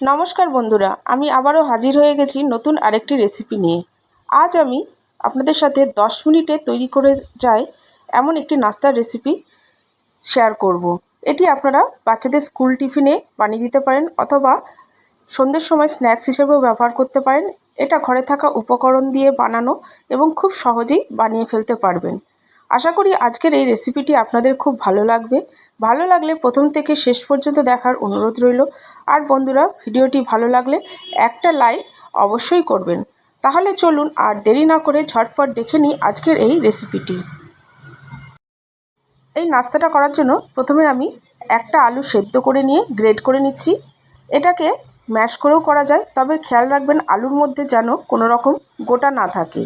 নমস্কার বন্ধুরা, আমি আবারও হাজির হয়ে গেছি নতুন আরেকটি রেসিপি নিয়ে। আজ আমি আপনাদের সাথে দশ মিনিটে তৈরি করে যায় এমন একটি নাস্তার রেসিপি শেয়ার করব। এটি আপনারা বাচ্চাদের স্কুল টিফিনে বানিয়ে দিতে পারেন অথবা সন্ধ্যের সময় স্ন্যাক্স হিসেবেও ব্যবহার করতে পারেন। এটা ঘরে থাকা উপকরণ দিয়ে বানানো এবং খুব সহজেই বানিয়ে ফেলতে পারবেন। আশা করি আজকের এই রেসিপিটি আপনাদের খুব ভালো লাগবে। ভালো লাগলে প্রথম থেকে শেষ পর্যন্ত দেখার অনুরোধ রইল। আর বন্ধুরা, ভিডিওটি ভালো লাগলে একটা লাইক অবশ্যই করবেন। তাহলে চলুন আর দেরি না করে ঝটপট দেখে নিই আজকের এই রেসিপিটি এই নাস্তাটা করার জন্য প্রথমে আমি একটা আলু সেদ্ধ করে নিয়ে গ্রেড করে নিচ্ছি। এটাকে ম্যাশ করেও করা যায়, তবে খেয়াল রাখবেন আলুর মধ্যে যেন কোনো রকম গোটা না থাকে।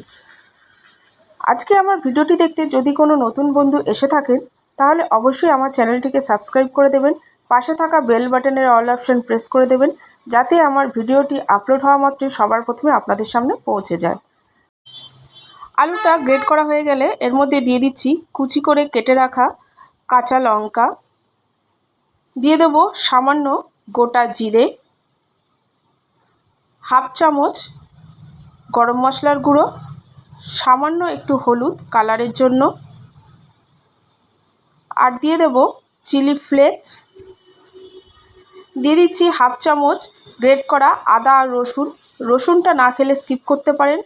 আজকে আমার ভিডিওটি দেখতে যদি কোনো নতুন বন্ধু এসে থাকেন, তাহলে অবশ্যই আমার চ্যানেলটিকে সাবস্ক্রাইব করে দেবেন, পাশে থাকা বেল বাটনের অল অপশন প্রেস করে দেবেন, যাতে আমার ভিডিওটি আপলোড হওয়া মাত্রই সবার প্রথমে আপনাদের সামনে পৌঁছে যায়। আলুটা গ্রেড করা হয়ে গেলে এর মধ্যে দিয়ে দিচ্ছি কুচি করে কেটে রাখা কাঁচা লঙ্কা। দিয়ে দেব সামান্য গোটা জিরে, হাফ চামচ গরম মশলার গুঁড়ো সামান্য একটু হলুদ কালারের জন্য। আর দিয়ে দেব চিলি ফ্লেক্স। দিয়ে দিচ্ছি হাফ চামচ গ্রেট করা আদা আর রসুন। রসুনটা না খেলে স্কিপ করতে পারেন।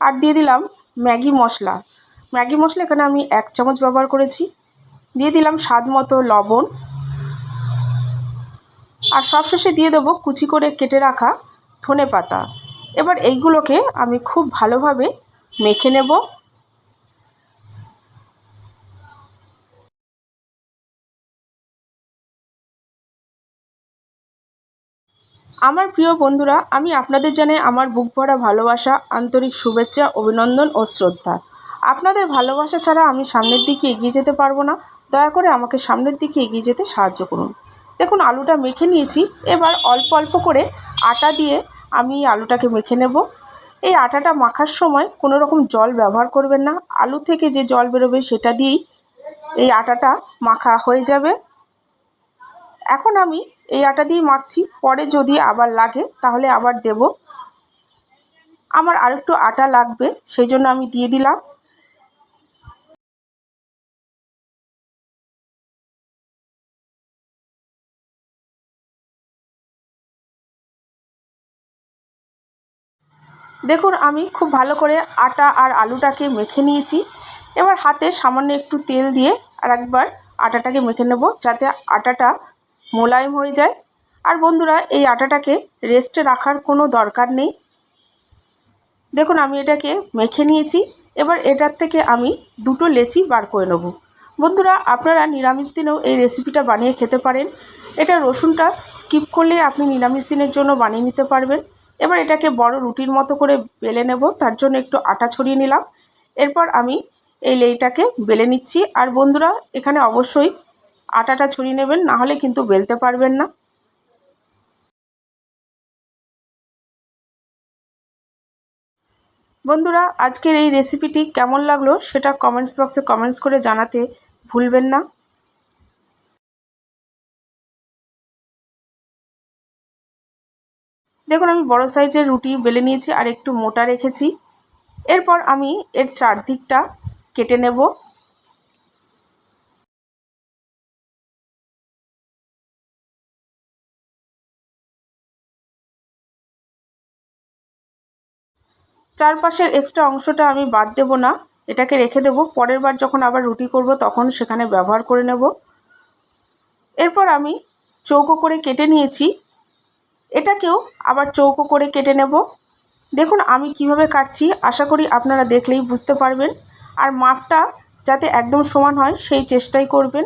আর দিয়ে দিলাম ম্যাগি মশলা। ম্যাগি মশলা এখানে আমি এক চামচ ব্যবহার করেছি। দিয়ে দিলাম স্বাদ মতো লবণ। আর সবশেষে দিয়ে দেবো কুচি করে কেটে রাখা ধনে পাতা এবার এইগুলোকে আমি খুব ভালোভাবে মেখে নেব। আমার প্রিয় বন্ধুরা, আমি আপনাদের জানাই আমার বুক ভরা ভালোবাসা, আন্তরিক শুভেচ্ছা, অভিনন্দন ও শ্রদ্ধা। আপনাদের ভালোবাসা ছাড়া আমি সামনের দিকে এগিয়ে যেতে পারব না। দয়া করে আমাকে সামনের দিকে এগিয়ে যেতে সাহায্য করুন। দেখুন, আলুটা মেখে নিয়েছি। এবার অল্প অল্প করে আটা দিয়ে আমি আলুটাকে মেখে নেব। এই আটাটা মাখার সময় কোনো রকম জল ব্যবহার করবেন না। আলু থেকে যে জল বেরোবে সেটা দিয়েই এই আটাটা মাখা হয়ে যাবে। এখন আমি এই আটা দিয়ে মাখছি। পরে যদি আবার লাগে তাহলে আবার দেব। আমার আরেকটু আটা লাগবে, সেই জন্য আমি দিয়ে দিলাম। দেখুন, আমি খুব ভালো করে আটা আর আলুটাকে মেখে নিয়েছি। এবার হাতে সামান্য একটু তেল দিয়ে আর একবার আটাটাকে মেখে নেব যাতে আটাটা মোলায়েম হয়ে যায়। আর বন্ধুরা, এই আটাটাকে রেস্টে রাখার কোনো দরকার নেই। দেখুন, আমি এটাকে মেখে নিয়েছি। এবার এটার থেকে আমি দুটো লেচি বার করে নেব। বন্ধুরা, আপনারা নিরামিষ দিনেও এই রেসিপিটা বানিয়ে খেতে পারেন। এটা রসুনটা স্কিপ করলে আপনি নিরামিষ দিনের জন্য বানিয়ে নিতে পারবেন। এবার এটাকে বড় রুটির মতো করে বেলে নেব, তার জন্য একটু আটা ছড়িয়ে নিলাম। এরপর আমি এই লেইটাকে বেলে নিচ্ছি। আর বন্ধুরা, এখানে অবশ্যই আটাটা ছড়িয়ে নেবেন, না হলে কিন্তু বেলতে পারবেন না। বন্ধুরা, আজকের এই রেসিপিটি কেমন লাগল সেটা কমেন্টস বক্সে কমেন্টস করে জানাতে ভুলবেন না। দেখুন, আমি বড় সাইজের রুটি বেলে নিয়েছি আর একটু মোটা রেখেছি। এরপর আমি এর চারদিকটা কেটে নেব। চারপাশের এক্সট্রা অংশটা আমি বাদ দেব না, এটাকে রেখে দেব। পরের বার যখন আবার রুটি করব, তখন সেখানে ব্যবহার করে নেব। এরপর আমি চৌকো করে কেটে নিয়েছি। এটাকেও আবার চৌকো করে কেটে নেব। দেখুন, আমি কীভাবে কাটছি, আশা করি আপনারা দেখলেই বুঝতে পারবেন। আর মাপটা যাতে একদম সমান হয়, সেই চেষ্টাই করবেন।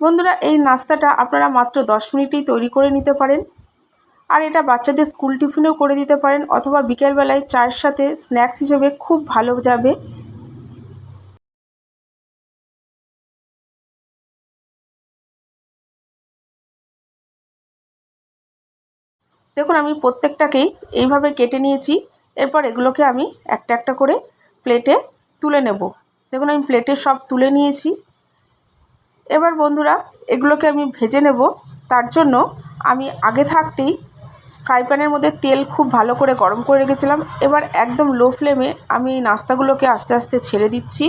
বন্ধুরা, এই নাস্তাটা আপনারা মাত্র দশ মিনিটেই তৈরি করে নিতে পারেন। আর এটা বাচ্চাদের স্কুল টিফিনেও করে দিতে পারেন, অথবা বিকেলবেলায় চায়ের সাথে স্ন্যাক্স হিসেবে খুব ভালো যাবে। দেখুন, আমি প্রত্যেকটাকেই এইভাবে কেটে নিয়েছি। এরপর এগুলোকে আমি একটা একটা করে প্লেটে তুলে নেব। দেখুন, আমি প্লেটে সব তুলে নিয়েছি। এবার বন্ধুরা, এগুলোকে আমি ভেজে নেব। তার জন্য আমি আগে থাকতেই ফ্রাই প্যানের মধ্যে তেল খুব ভালো করে গরম করে রেখেছিলাম। এবার একদম লো ফ্লেমে আমি নাস্তাগুলোকে আস্তে আস্তে ছেড়ে দিচ্ছি।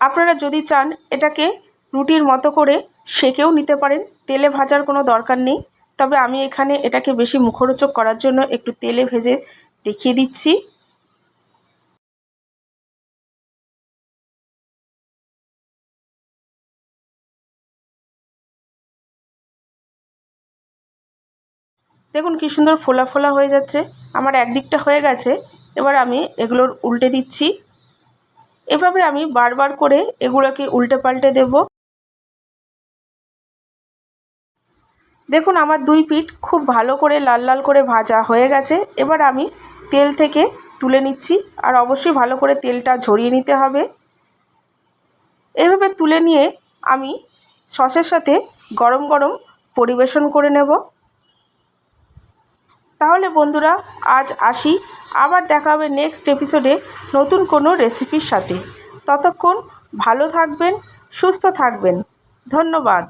আপনারা যদি চান, এটাকে রুটির মতো করে সেকেও নিতে পারেন। তেলে ভাজার কোনো দরকার নেই। তবে আমি এখানে এটাকে বেশি মুখরোচক করার জন্য একটু তেলে ভেজে দেখিয়ে দিচ্ছি। দেখুন কী সুন্দর ফোলা ফোলা হয়ে যাচ্ছে। আমার একদিকটা হয়ে গেছে। এবার আমি এগুলোর উল্টে দিচ্ছি। এভাবে আমি বারবার করে এগুলোকে উল্টে পাল্টে দেব। দেখুন, আমার দুই পিঠ খুব ভালো করে লাল লাল করে ভাজা হয়ে গেছে। এবার আমি তেল থেকে তুলে নিচ্ছি, আর অবশ্যই ভালো করে তেলটা ঝরিয়ে নিতে হবে। এভাবে তুলে নিয়ে আমি সসের সাথে গরম গরম পরিবেশন করে নেব। তাহলে বন্ধুরা, আজ আসি। আবার দেখা হবে নেক্সট এপিসোডে নতুন কোনো রেসিপির সাথে। ততক্ষণ ভালো থাকবেন, সুস্থ থাকবেন। ধন্যবাদ।